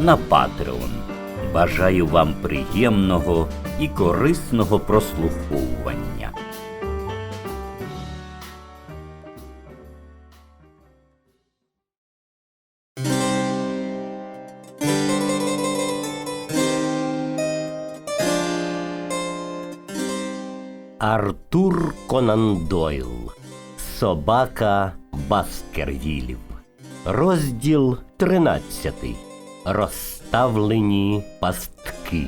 на Patreon. Бажаю вам приємного і корисного прослуховування. Артур Конан Дойл Собака Баскервілів Розділ 13 Розставлені пастки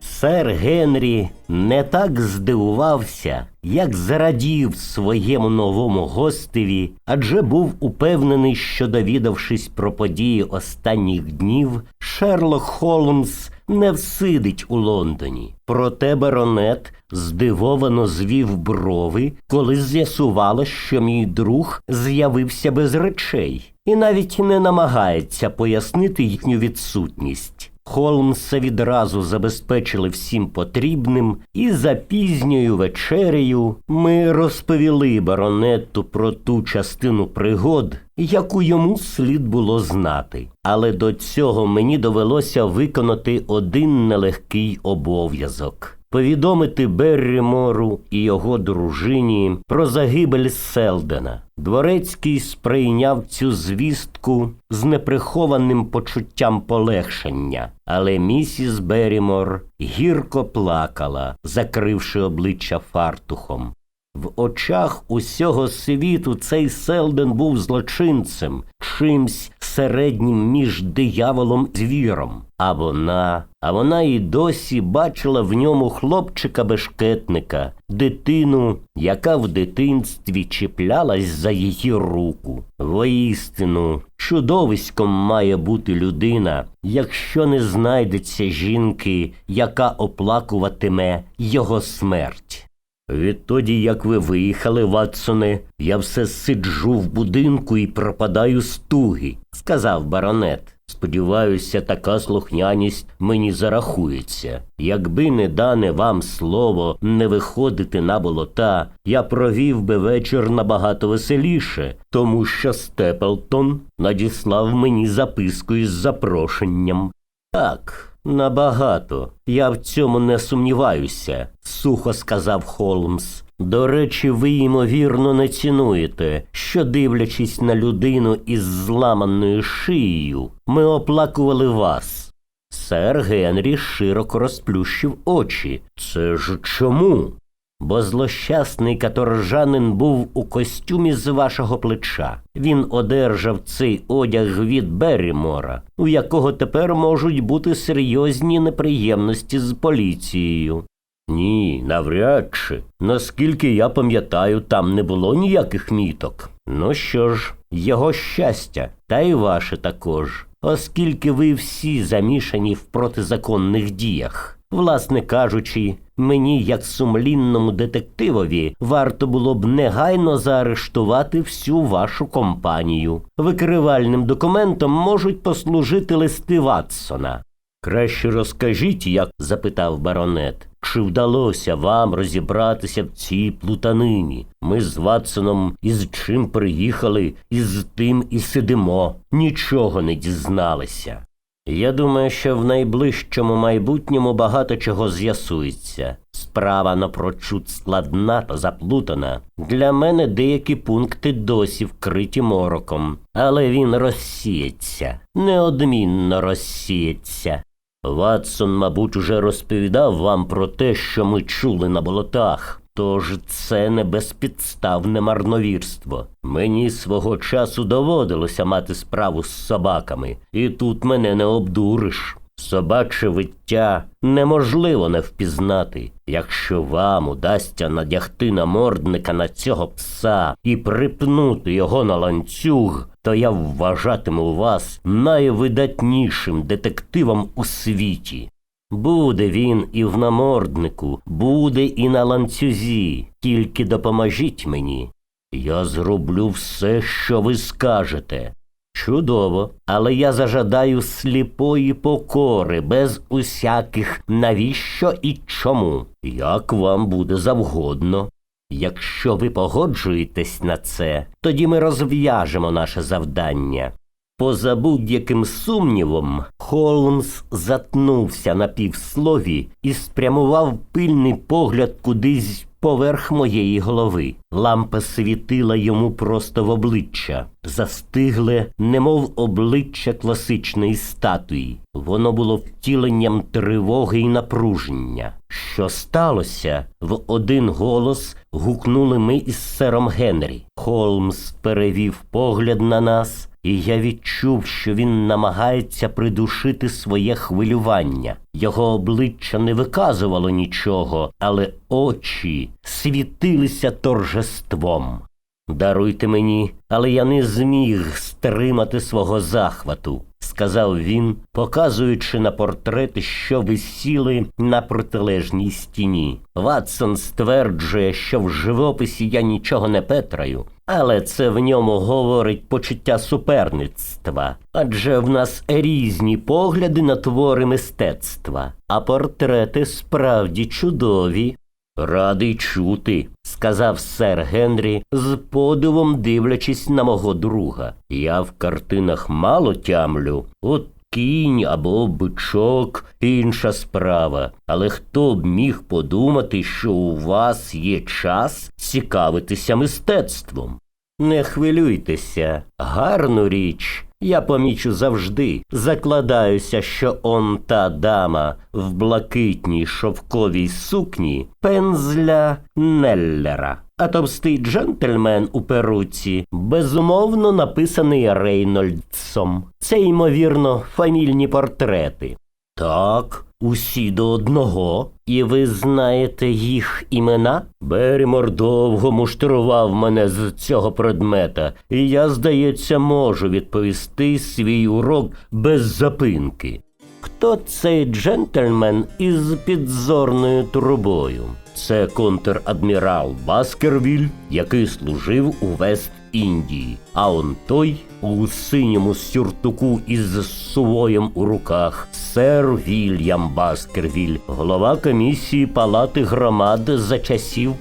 Сер Генрі не так здивувався, як зрадів своєму новому гостеві, адже був упевнений, що, довідавшись про події останніх днів, Шерлок Холмс не всидить у Лондоні. Проте баронет здивовано звів брови, коли з'ясувало, що мій друг з'явився без речей, і навіть не намагається пояснити їхню відсутність. Холмса відразу забезпечили всім потрібним, і за пізньою вечерею ми розповіли баронету про ту частину пригод, яку йому слід було знати. Але до цього мені довелося виконати один нелегкий обов'язок. Повідомити Беррімору і його дружині про загибель Селдена. Дворецький сприйняв цю звістку з неприхованим почуттям полегшення, але місіс Берімор гірко плакала, закривши обличчя фартухом. В очах усього світу цей Селден був злочинцем, чимсь середнім між дияволом і звіром. А вона, а вона і досі бачила в ньому хлопчика бешкетника, дитину, яка в дитинстві чіплялась за її руку. Воістину, чудовиськом має бути людина, якщо не знайдеться жінки, яка оплакуватиме його смерть. Відтоді, як ви виїхали, Ватсоне, я все сиджу в будинку і пропадаю з туги, сказав баронет. Сподіваюся, така слухняність мені зарахується. Якби не дане вам слово не виходити на болота, я провів би вечір набагато веселіше, тому що Степлтон надіслав мені записку із запрошенням. Так. Набагато. Я в цьому не сумніваюся, сухо сказав Холмс. До речі, ви ймовірно не цінуєте, що, дивлячись на людину із зламаною шиєю, ми оплакували вас. Сер Генрі широко розплющив очі. Це ж чому? Бо злощасний каторжанин був у костюмі з вашого плеча. Він одержав цей одяг від Беррімора, у якого тепер можуть бути серйозні неприємності з поліцією. Ні, навряд чи. Наскільки я пам'ятаю, там не було ніяких міток. Ну що ж, його щастя, та й ваше також, оскільки ви всі замішані в протизаконних діях. Власне кажучи, мені, як сумлінному детективові, варто було б негайно заарештувати всю вашу компанію. Викривальним документом можуть послужити листи Ватсона. Краще розкажіть, як запитав баронет, чи вдалося вам розібратися в цій плутанині? Ми з Ватсоном із чим приїхали, із тим і сидимо, нічого не дізналися. Я думаю, що в найближчому майбутньому багато чого з'ясується. Справа напрочуд складна та заплутана. Для мене деякі пункти досі вкриті мороком, але він розсіється, неодмінно розсіється. Ватсон, мабуть, уже розповідав вам про те, що ми чули на болотах. Тож це не безпідставне марновірство. Мені свого часу доводилося мати справу з собаками, і тут мене не обдуриш. Собаче виття неможливо не впізнати. Якщо вам удасться надягти намордника на цього пса і припнути його на ланцюг, то я вважатиму вас найвидатнішим детективом у світі. Буде він і в наморднику, буде і на ланцюзі, тільки допоможіть мені. Я зроблю все, що ви скажете. Чудово, але я зажадаю сліпої покори без усяких навіщо і чому, як вам буде завгодно. Якщо ви погоджуєтесь на це, тоді ми розв'яжемо наше завдання. Поза будь-яким сумнівом, Холмс затнувся на півслові і спрямував пильний погляд кудись поверх моєї голови. Лампа світила йому просто в обличчя, застигле, немов обличчя класичної статуї. Воно було втіленням тривоги і напруження. Що сталося? В один голос гукнули ми із сером Генрі. Холмс перевів погляд на нас і я відчув, що він намагається придушити своє хвилювання. Його обличчя не виказувало нічого, але очі світилися торжеством. Даруйте мені, але я не зміг стримати свого захвату, сказав він, показуючи на портрети, що висіли на протилежній стіні. Ватсон стверджує, що в живописі я нічого не петраю, але це в ньому говорить почуття суперництва, адже в нас різні погляди на твори мистецтва, а портрети справді чудові. Радий чути, сказав сер Генрі, з подивом дивлячись на мого друга. Я в картинах мало тямлю. От кінь або бичок інша справа. Але хто б міг подумати, що у вас є час цікавитися мистецтвом? Не хвилюйтеся, гарну річ. Я помічу завжди. Закладаюся, що он та дама в блакитній шовковій сукні пензля Неллера. А товстий джентльмен у перуці безумовно написаний Рейнольдсом. Це, ймовірно, фамільні портрети. Так, усі до одного. І ви знаєте їх імена? Берімор довго муштрував мене з цього предмета, і я, здається, можу відповісти свій урок без запинки. Хто цей джентльмен із підзорною трубою? Це контр-адмірал Баскервіль, який служив у Вест-Індії, а он той у синьому сюртуку із сувоєм у руках, сер Вільям Баскервіль, голова комісії палати громад за часів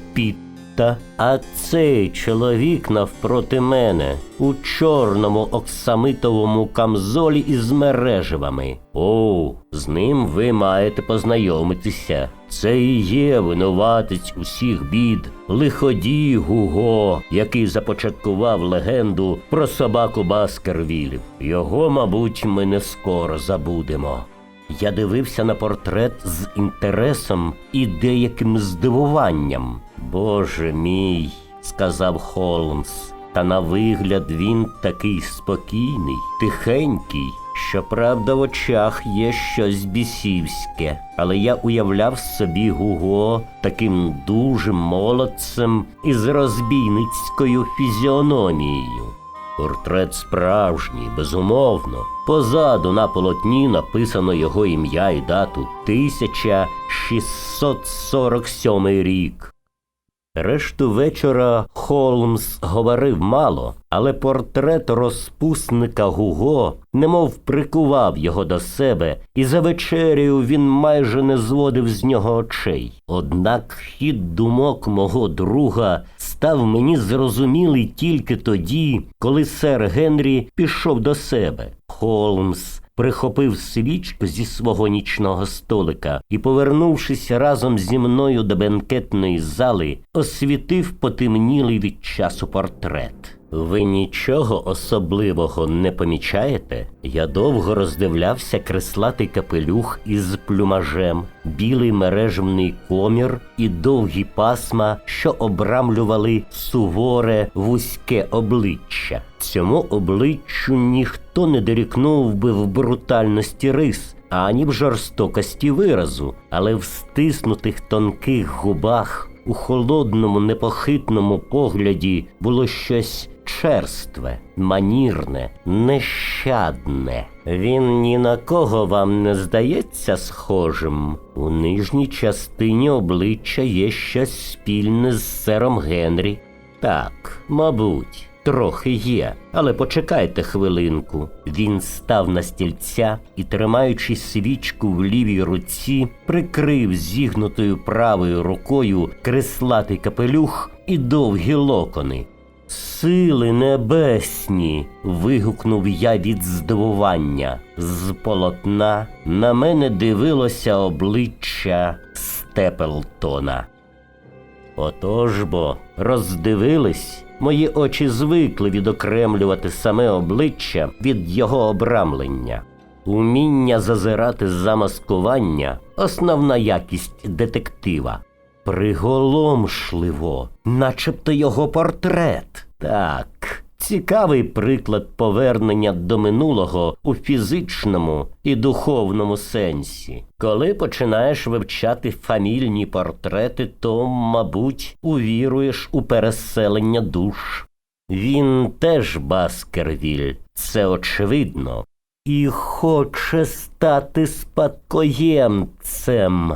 Пітта. А цей чоловік навпроти мене у чорному оксамитовому камзолі із мереживами. О, з ним ви маєте познайомитися. Це і є винуватець усіх бід, лиходій Гуго, який започаткував легенду про собаку Баскервілів. Його, мабуть, ми не скоро забудемо. Я дивився на портрет з інтересом і деяким здивуванням. Боже мій, сказав Холмс, та на вигляд він такий спокійний, тихенький. Щоправда, в очах є щось бісівське, але я уявляв собі Гуго таким дужим молодцем із розбійницькою фізіономією. Портрет справжній, безумовно. Позаду на полотні написано його ім'я і дату 1647 рік. Решту вечора Холмс говорив мало, але портрет розпусника Гуго немов прикував його до себе, і за вечерею він майже не зводив з нього очей. Однак хід думок мого друга став мені зрозумілий тільки тоді, коли сер Генрі пішов до себе. Холмс прихопив свічку зі свого нічного столика і, повернувшись разом зі мною до бенкетної зали, освітив потемнілий від часу портрет. Ви нічого особливого не помічаєте? Я довго роздивлявся креслатий капелюх із плюмажем, білий мережевний комір і довгі пасма, що обрамлювали суворе вузьке обличчя. Цьому обличчю ніхто не дорікнув би в брутальності рис. Ані в жорстокості виразу, але в стиснутих тонких губах, у холодному непохитному погляді було щось черстве, манірне, нещадне. Він ні на кого вам не здається схожим. У нижній частині обличчя є щось спільне з сером Генрі. Так, мабуть. Трохи є, але почекайте хвилинку. Він став на стільця і, тримаючи свічку в лівій руці, прикрив зігнутою правою рукою креслатий капелюх і довгі локони. Сили небесні. вигукнув я від здивування. З полотна на мене дивилося обличчя Степлтона. Отож бо роздивились, мої очі звикли відокремлювати саме обличчя від його обрамлення. Уміння зазирати з замаскування основна якість детектива. Приголомшливо, начебто його портрет. Так, цікавий приклад повернення до минулого у фізичному і духовному сенсі. Коли починаєш вивчати фамільні портрети, то, мабуть, увіруєш у переселення душ. Він теж Баскервіль, це очевидно, і хоче стати спадкоємцем.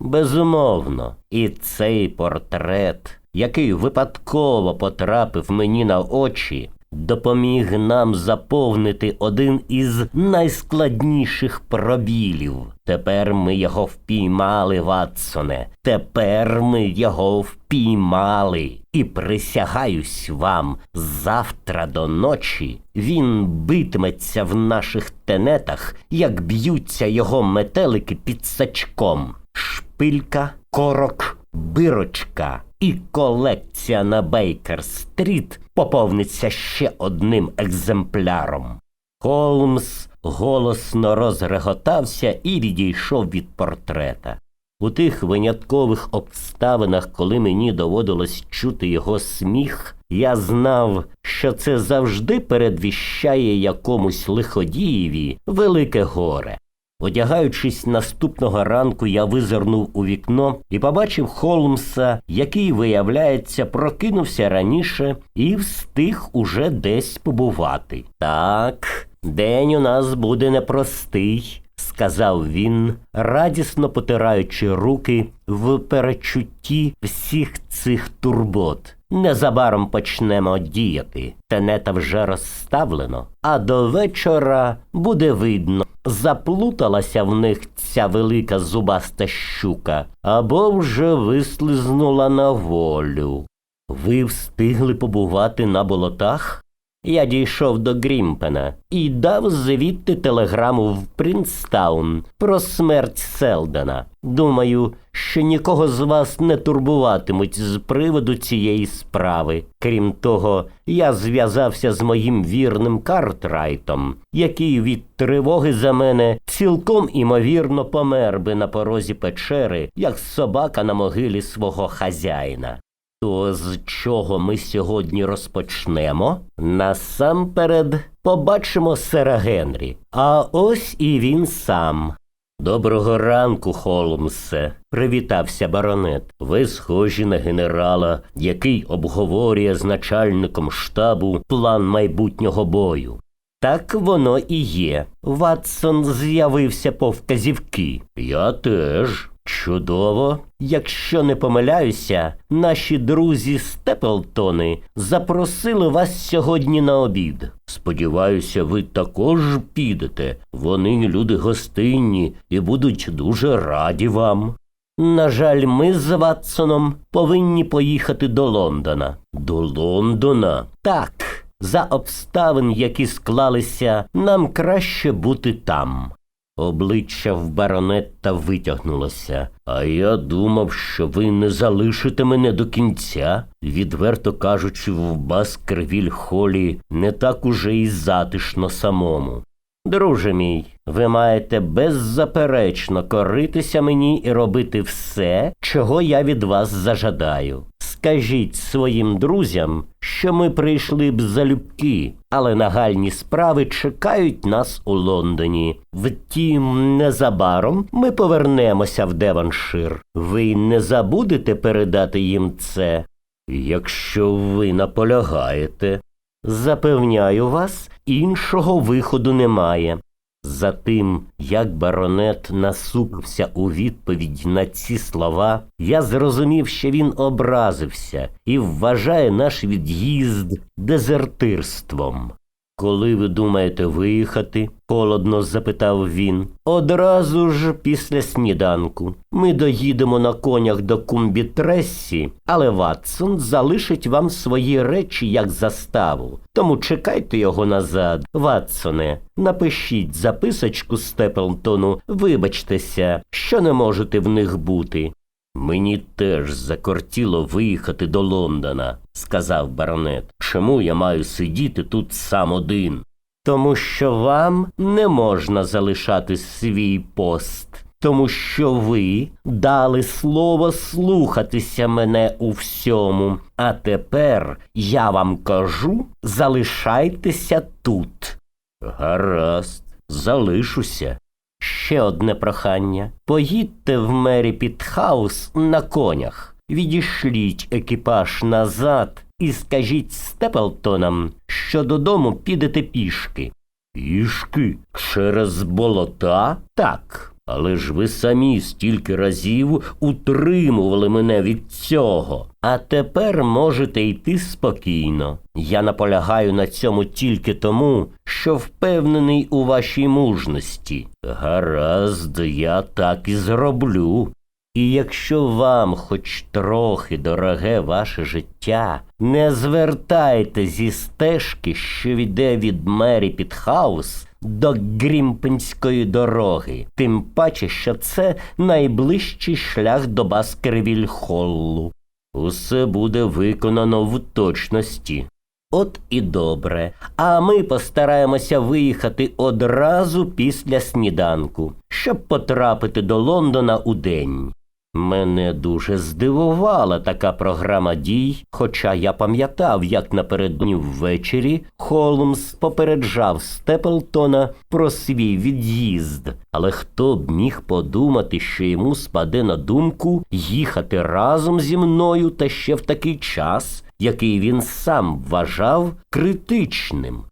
Безумовно, і цей портрет, який випадково потрапив мені на очі, допоміг нам заповнити один із найскладніших пробілів. Тепер ми його впіймали, Ватсоне. Тепер ми його впіймали. І присягаюсь вам, завтра до ночі він битиметься в наших тенетах, як б'ються його метелики під сачком. Шпилька, корок, бирочка і колекція на Бейкер-стріт поповниться ще одним екземпляром. Холмс голосно розреготався і відійшов від портрета. У тих виняткових обставинах, коли мені доводилось чути його сміх, я знав, що це завжди передвіщає якомусь лиходієві велике горе. Одягаючись наступного ранку, я визирнув у вікно і побачив Холмса, який, виявляється, прокинувся раніше і встиг уже десь побувати. Так, день у нас буде непростий, сказав він, радісно потираючи руки в перечутті всіх цих турбот. Незабаром почнемо діяти. Тенета вже розставлено, а до вечора буде видно, заплуталася в них ця велика зубаста щука або вже вислизнула на волю. Ви встигли побувати на болотах? Я дійшов до Грімпена і дав звідти телеграму в Принстаун про смерть Селдена. Думаю, що нікого з вас не турбуватимуть з приводу цієї справи. Крім того, я зв'язався з моїм вірним Картрайтом, який від тривоги за мене цілком імовірно помер би на порозі печери, як собака на могилі свого хазяїна. То з чого ми сьогодні розпочнемо? Насамперед побачимо сера Генрі. А ось і він сам. Доброго ранку, Холмсе, привітався баронет. Ви схожі на генерала, який обговорює з начальником штабу план майбутнього бою. Так воно і є. Ватсон з'явився по вказівки. Я теж. Чудово. Якщо не помиляюся, наші друзі Степлтони запросили вас сьогодні на обід. Сподіваюся, ви також підете. Вони люди гостинні і будуть дуже раді вам. На жаль, ми з Ватсоном повинні поїхати до Лондона. До Лондона? Так. За обставин, які склалися, нам краще бути там. Обличчя в баронетта витягнулося. А я думав, що ви не залишите мене до кінця. Відверто кажучи, в Баскервіль холі не так уже й затишно самому. Друже мій, ви маєте беззаперечно коритися мені і робити все, чого я від вас зажадаю. Скажіть своїм друзям, що ми прийшли б залюбки, але нагальні справи чекають нас у Лондоні. Втім, незабаром ми повернемося в Деваншир. Ви не забудете передати їм це? Якщо ви наполягаєте. Запевняю вас, іншого виходу немає. За тим, як баронет насупився у відповідь на ці слова, я зрозумів, що він образився і вважає наш від'їзд дезертирством. Коли ви думаєте виїхати? холодно запитав він. Одразу ж після сніданку. Ми доїдемо на конях до Кумбітресі, але Ватсон залишить вам свої речі як заставу. Тому чекайте його назад. Ватсоне, напишіть записочку Степлтону, вибачтеся, що не можете в них бути. Мені теж закортіло виїхати до Лондона, сказав баронет. Чому я маю сидіти тут сам один? Тому що вам не можна залишати свій пост, тому що ви дали слово слухатися мене у всьому. А тепер я вам кажу залишайтеся тут. Гаразд, залишуся. Ще одне прохання. Поїдьте в мері Пітхаус на конях, відішліть екіпаж назад і скажіть Степлтонам, що додому підете пішки. Пішки? Через болота? Так. Але ж ви самі стільки разів утримували мене від цього. А тепер можете йти спокійно. Я наполягаю на цьому тільки тому, що впевнений у вашій мужності. Гаразд, я так і зроблю. І якщо вам хоч трохи дороге ваше життя, не звертайте зі стежки, що йде від мері Пітхаус до Грімпенської дороги, тим паче, що це найближчий шлях до Баскервіль-Холлу. Усе буде виконано в точності. От і добре. А ми постараємося виїхати одразу після сніданку, щоб потрапити до Лондона у день. Мене дуже здивувала така програма дій, хоча я пам'ятав, як напередодні ввечері Холмс попереджав Степлтона про свій від'їзд. Але хто б міг подумати, що йому спаде на думку їхати разом зі мною та ще в такий час, який він сам вважав критичним.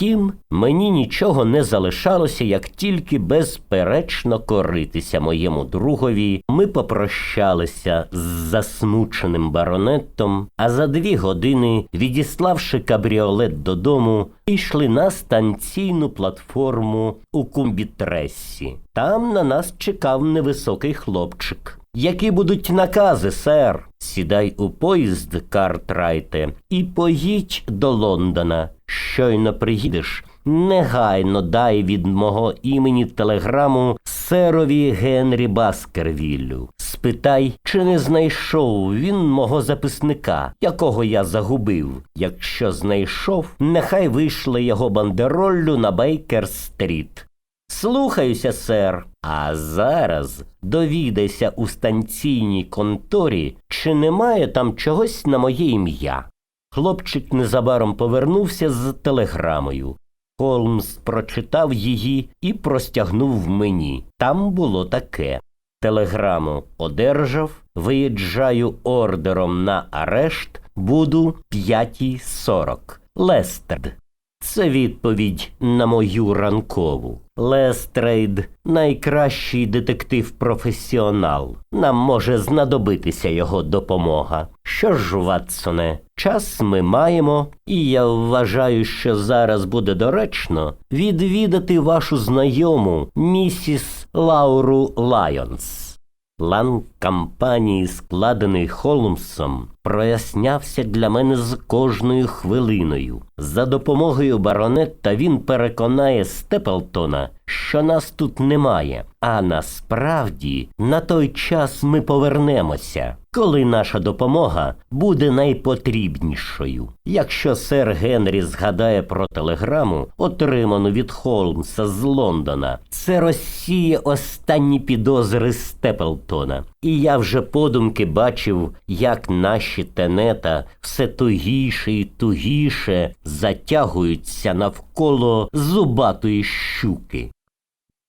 Втім, мені нічого не залишалося, як тільки безперечно коритися моєму другові. Ми попрощалися з засмученим баронетом, а за дві години, відіславши кабріолет додому, пішли на станційну платформу у Кумбітресі. Там на нас чекав невисокий хлопчик. Які будуть накази, сер? Сідай у поїзд, Картрайте, і поїдь до Лондона. Щойно приїдеш, негайно дай від мого імені телеграму серові Генрі Баскервіллю. Спитай, чи не знайшов він мого записника, якого я загубив. Якщо знайшов, нехай вийшле його бандероллю на Бейкер-стріт. Слухаюся, сер. А зараз довідайся у станційній конторі, чи немає там чогось на моє ім'я. Хлопчик незабаром повернувся з телеграмою. Холмс прочитав її і простягнув мені. Там було таке. Телеграму одержав, виїжджаю ордером на арешт, буду 5.40. Лестерд. Це відповідь на мою ранкову. Лестрейд найкращий детектив-професіонал. Нам може знадобитися його допомога. Що ж, Ватсоне, час ми маємо, і я вважаю, що зараз буде доречно відвідати вашу знайому місіс Лауру Лайонс. План кампанії, складений Холмсом, прояснявся для мене з кожною хвилиною. За допомогою баронетта він переконає Степлтона, що нас тут немає, а насправді на той час ми повернемося, коли наша допомога буде найпотрібнішою. Якщо сер Генрі згадає про телеграму, отриману від Холмса з Лондона, це розсіє останні підозри Степлтона. І я вже подумки бачив, як наші тенета все тугіше і тугіше затягуються навколо зубатої щуки.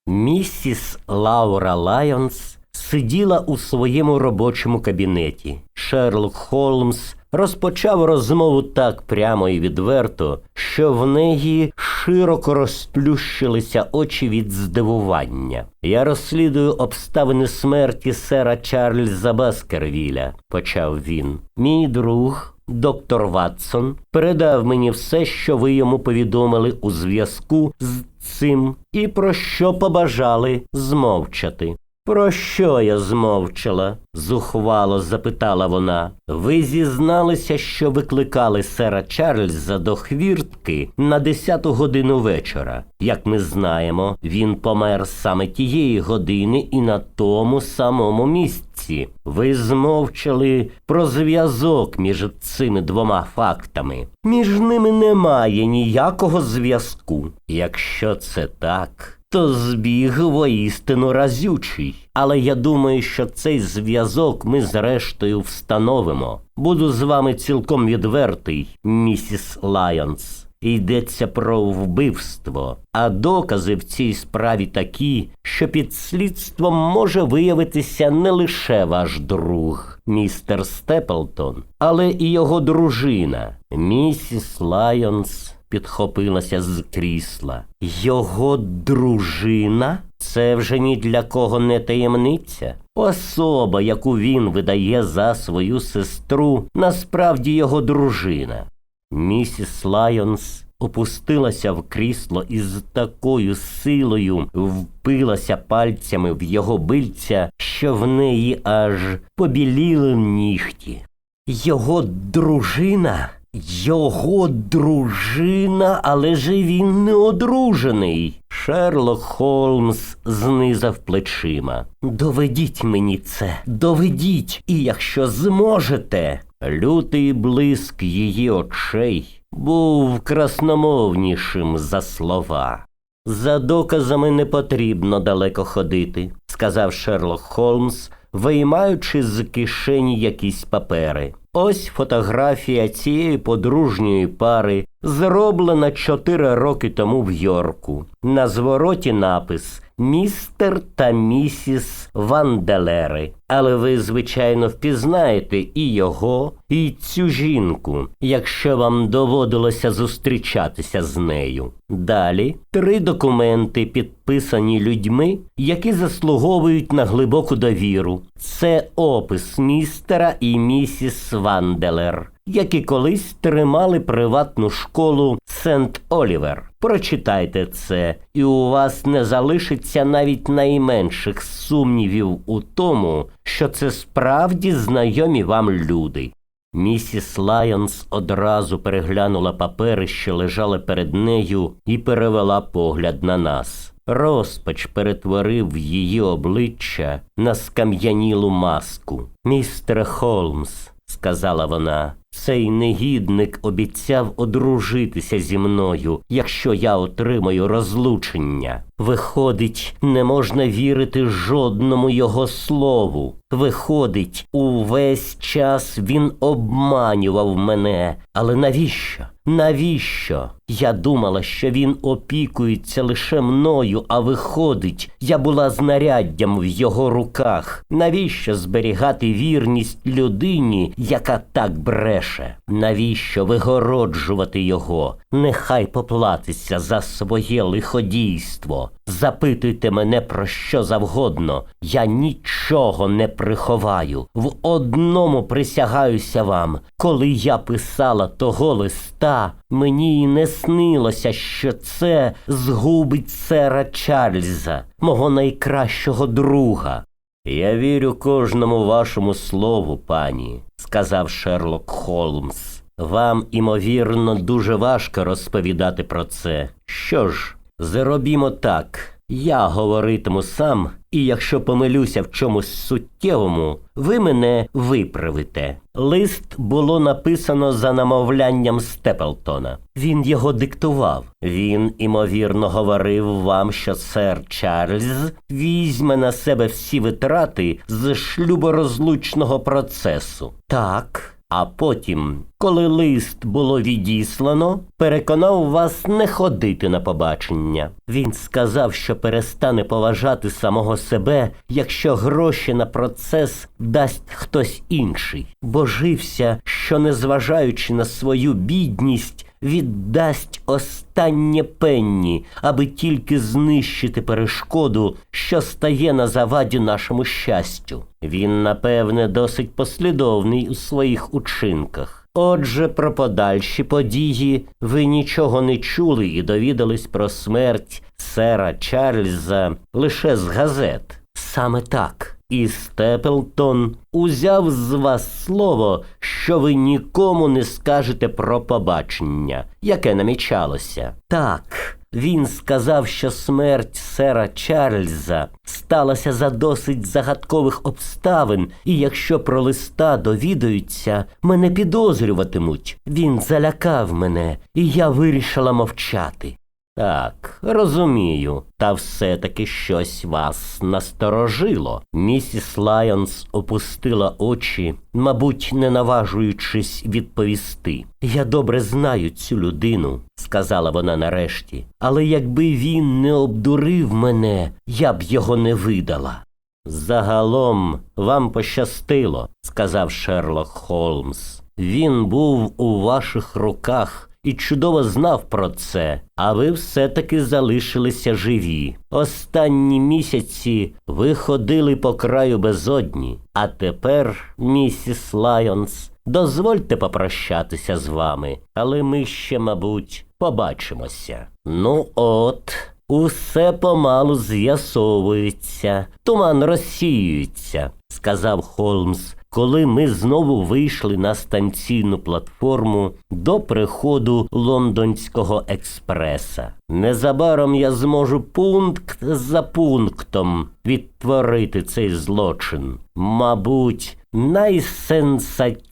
Місіс Лаура Лайонс сиділа у своєму робочому кабінеті. Шерлок Холмс розпочав розмову так прямо і відверто, що в неї широко розплющилися очі від здивування. Я розслідую обставини смерті сера Чарльза Баскервіля, почав він. Мій друг. Доктор Ватсон передав мені все, що ви йому повідомили у зв'язку з цим, і про що побажали змовчати. Про що я змовчала? зухвало запитала вона. Ви зізналися, що викликали сера Чарльза до хвіртки на десяту годину вечора. Як ми знаємо, він помер саме тієї години і на тому самому місці. Ви змовчали про зв'язок між цими двома фактами. Між ними немає ніякого зв'язку. Якщо це так то збіг воістину разючий. Але я думаю, що цей зв'язок ми зрештою встановимо. Буду з вами цілком відвертий, місіс Лайонс. Йдеться про вбивство, а докази в цій справі такі, що під слідством може виявитися не лише ваш друг, містер Степлтон, але і його дружина, місіс Лайонс підхопилася з крісла. Його дружина? Це вже ні для кого не таємниця. Особа, яку він видає за свою сестру, насправді його дружина. Місіс Лайонс опустилася в крісло і з такою силою впилася пальцями в його бильця, що в неї аж побіліли нігті. Його дружина? Його дружина, але же він не одружений. Шерлок Холмс знизав плечима. Доведіть мені це, доведіть, і якщо зможете. Лютий блиск її очей був красномовнішим за слова. За доказами не потрібно далеко ходити, сказав Шерлок Холмс, виймаючи з кишені якісь папери. Ось фотографія цієї подружньої пари, зроблена чотири роки тому в Йорку. На звороті напис Містер та місіс Ванделери. Але ви, звичайно, впізнаєте і його, і цю жінку, якщо вам доводилося зустрічатися з нею. Далі три документи, підписані людьми, які заслуговують на глибоку довіру. Це опис містера і місіс Ванделер, які колись тримали приватну школу Сент Олівер. Прочитайте це, і у вас не залишиться навіть найменших сумнівів у тому, що це справді знайомі вам люди. Місіс Лайонс одразу переглянула папери, що лежали перед нею, і перевела погляд на нас. Розпач перетворив її обличчя на скам'янілу маску. Містер Холмс, сказала вона, цей негідник обіцяв одружитися зі мною, якщо я отримаю розлучення. Виходить, не можна вірити жодному його слову. Виходить, увесь час він обманював мене. Але навіщо? Навіщо? Я думала, що він опікується лише мною, а виходить, я була знаряддям в його руках. Навіщо зберігати вірність людині, яка так бреше? Навіщо вигороджувати його? Нехай поплатиться за своє лиходійство. Запитуйте мене про що завгодно. Я нічого не приховаю. В одному присягаюся вам. Коли я писала того листа, мені й не снилося, що це згубить сера Чарльза, мого найкращого друга. Я вірю кожному вашому слову, пані, сказав Шерлок Холмс. Вам, імовірно, дуже важко розповідати про це. Що ж, зробімо так. Я говоритиму сам, і якщо помилюся в чомусь суттєвому, ви мене виправите. Лист було написано за намовлянням Степлтона. Він його диктував. Він, імовірно, говорив вам, що сер Чарльз візьме на себе всі витрати з шлюборозлучного процесу. Так. А потім, коли лист було відіслано, переконав вас не ходити на побачення. Він сказав, що перестане поважати самого себе, якщо гроші на процес дасть хтось інший. Божився, що, незважаючи на свою бідність, віддасть останнє пенні, аби тільки знищити перешкоду, що стає на заваді нашому щастю. Він, напевне, досить послідовний у своїх учинках. Отже, про подальші події ви нічого не чули і довідались про смерть сера Чарльза лише з газет. Саме так. І Степлтон узяв з вас слово, що ви нікому не скажете про побачення, яке намічалося. Так, він сказав, що смерть сера Чарльза сталася за досить загадкових обставин, і якщо про листа довідаються, мене підозрюватимуть. Він залякав мене, і я вирішила мовчати. Так, розумію, та все-таки щось вас насторожило. Місіс Лайонс опустила очі, мабуть, не наважуючись відповісти. Я добре знаю цю людину, сказала вона нарешті, але якби він не обдурив мене, я б його не видала. Загалом вам пощастило, сказав Шерлок Холмс. Він був у ваших руках і чудово знав про це, а ви все-таки залишилися живі. Останні місяці ви ходили по краю безодні, а тепер, місіс Лайонс, дозвольте попрощатися з вами, але ми ще, мабуть, побачимося. Ну от. Усе помалу з'ясовується, туман розсіюється, сказав Холмс, коли ми знову вийшли на станційну платформу до приходу лондонського експреса. Незабаром я зможу пункт за пунктом відтворити цей злочин. Мабуть, найсенсаційніший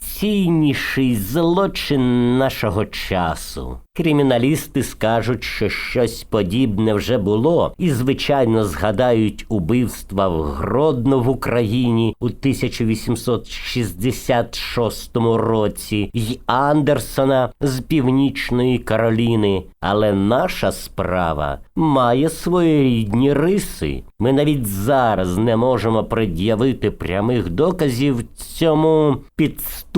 злочин нашого часу. Криміналісти скажуть, що щось подібне вже було, і, звичайно, згадають убивства в Гродно в Україні у 1866 році й Андерсона з Північної Кароліни. Але наша справа має своєрідні риси. Ми навіть зараз не можемо пред'явити прямих доказів цьому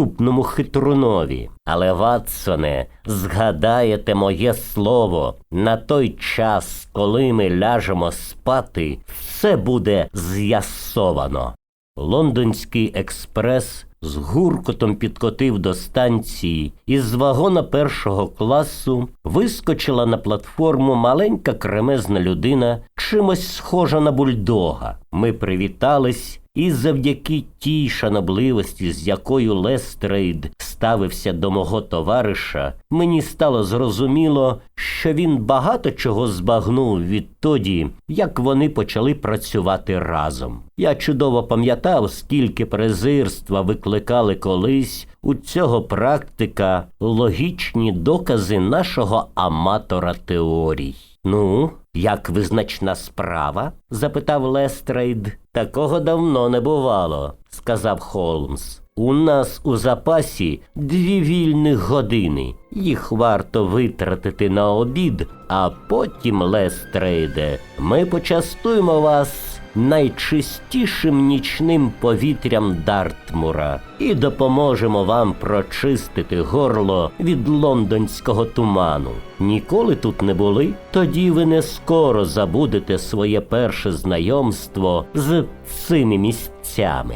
підступному хитрунові. Але, Ватсоне, згадаєте моє слово, на той час, коли ми ляжемо спати, все буде з'ясовано. Лондонський експрес з гуркотом підкотив до станції, і з вагона першого класу вискочила на платформу маленька кремезна людина, чимось схожа на бульдога. Ми привітались. І завдяки тій шанобливості, з якою Лестрейд ставився до мого товариша, мені стало зрозуміло, що він багато чого збагнув відтоді, як вони почали працювати разом. Я чудово пам'ятав, скільки презирства викликали колись у цього практика логічні докази нашого аматора теорій. Ну, як визначна справа? запитав Лестрейд. Такого давно не бувало, сказав Холмс. У нас у запасі дві вільних години. Їх варто витратити на обід, а потім, Лестрейде, ми почастуємо вас найчистішим нічним повітрям Дартмура і допоможемо вам прочистити горло від лондонського туману. Ніколи тут не були? Тоді ви не скоро забудете своє перше знайомство з цими місцями.